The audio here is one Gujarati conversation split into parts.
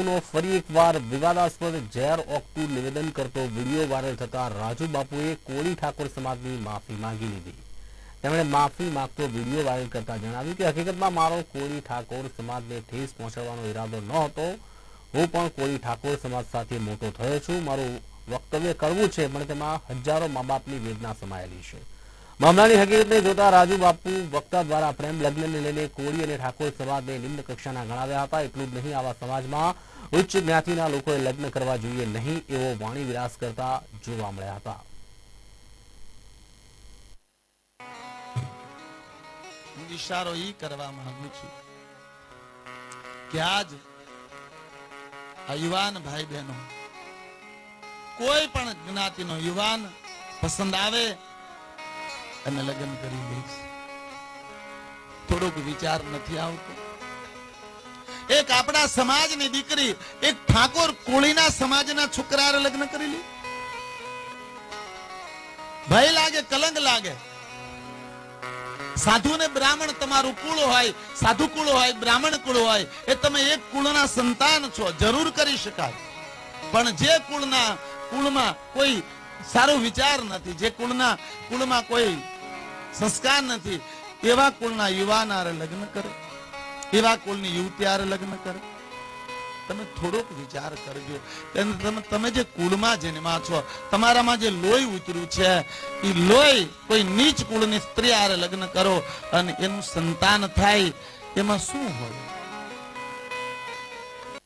ફરી એકવાર વિવાદાસ્પદ ઝેર ઓકતું નિવેદન કરતો વીડિયો વાયરલ થતા રાજુ બાપુએ કોળી ઠાકોર સમાજની માફી માંગી લીધી. તેમણે માફી માંગતો વીડિયો વાયરલ કરતા જણાવ્યું કે હકીકતમાં મારો કોળી ઠાકોર સમાજને ઠેસ પહોંચાડવાનો ઈરાદો ન હતો. હું પણ કોળી ઠાકોર સમાજ સાથે મોટો થયો છું. મારું વક્તવ્ય કરવું છે, પણ તેમાં હજારો મા બાપની વેદના સમાયેલી છે. મામલાની હકીકતને જોતા રાજુ બાપુ વક્તા દ્વારા પ્રેમ લગ્નને લઈને કોળી અને ઠાકોર સમાજને નિમ્ન કક્ષાના ગણાવ્યા હતા. એટલું જ નહીં, આવા સમાજમાં ઉચ્ચ જ્ઞાતિના લોકોએ લગ્ન કરવા જોઈએ નહીં એવો વાણી વિલાસ કરતા જોવા મળ્યા હતા. ઇશારો ઈ કરવા માંગુ છું કે આજ યુવાન ભાઈ બહેનો કોઈ પણ જ્ઞાતિનો યુવાન પસંદ આવે અને લગ્ન કરી લઈશ. થોડોક વિચાર નથી આવતો. એક આપણા સમાજની દીકરી, એક ઠાકોર કોળીના સમાજના છોકરા લગ્ન કરી લી. ભય લાગે, કલંક લાગે. સાધુ ને બ્રાહ્મણ તમારું કુળ હોય, સાધુ કુળ હોય, બ્રાહ્મણ કુળ હોય, એ તમે એક કુળના સંતાન છો, જરૂર કરી શકાય. પણ જે કુળના કુળમાં કોઈ સારો વિચાર નથી. જે કુળના, કુળમાં કોઈ સંસ્કાર નથી, એવા કુળના યુવાન આરે લગ્ન કરે. એવા કુળની યુવતી આરે લગ્ન કરે. તમે થોડોક વિચાર કરજો. તમે જે કુળમાં જન્મા છો, તમારામાં જે લોહી ઉતર્યું છે, એ લોહી કોઈ નીચ કુળની સ્ત્રી આરે લગ્ન કરો અને એનું સંતાન થાય, એમાં શું હોય?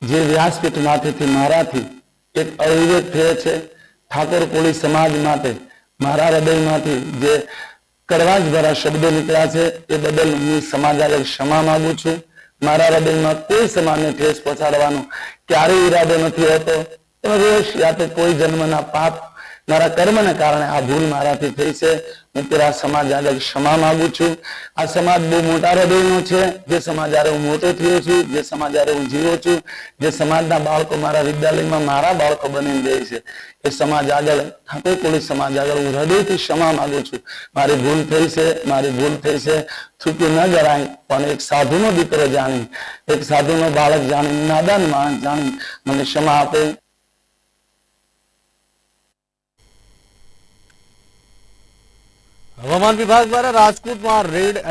જે વ્યાસપીઠમાંથી મારાથી એક અવિવેક થયે છે ઠાકોર સમાજ માટે, મારા હૃદયમાંથી જે કડવાશ ભરા શબ્દો નીકળ્યા છે, એ બદલ હું સમાજ આગળ ક્ષમા માંગુ છું. મારા હૃદયમાં કોઈ સમાજને ઠેસ પહોંચાડવાનો ક્યારેય ઈરાદો નથી હોતો. તો કોઈ જન્મના પાપ મારા કર્મને કારણે આ ભૂલ મારાથી થઈ છે. હું તેરા સમાજ આગળ ક્ષમા માંગુ છું. આ સમાજ બહુ મોટા હૃદયનો છે. જે સમાજ આરે હું મોટો થયો છું, જે સમાજ આરે હું જીવો છું, જે સમાજના બાળકો મારા વિદ્યાલયમાં મારા બાળકો બની જાય છે. એ સમાજ આગળ ઠાકોર કોળી સમાજ આગળ હું હૃદયથી ક્ષમા માંગુ છું. મારી ભૂલ થઈ છે, મારી ભૂલ થઈ છે. થૂકી ન જરાય, પણ એક સાધુનો દીકરો જાણી, એક સાધુનો બાળક જાણી, નાદાન માણસ જાણી, મને ક્ષમા આપે. હવામાન વિભાગ દ્વારા રાજકોટમાં રેડ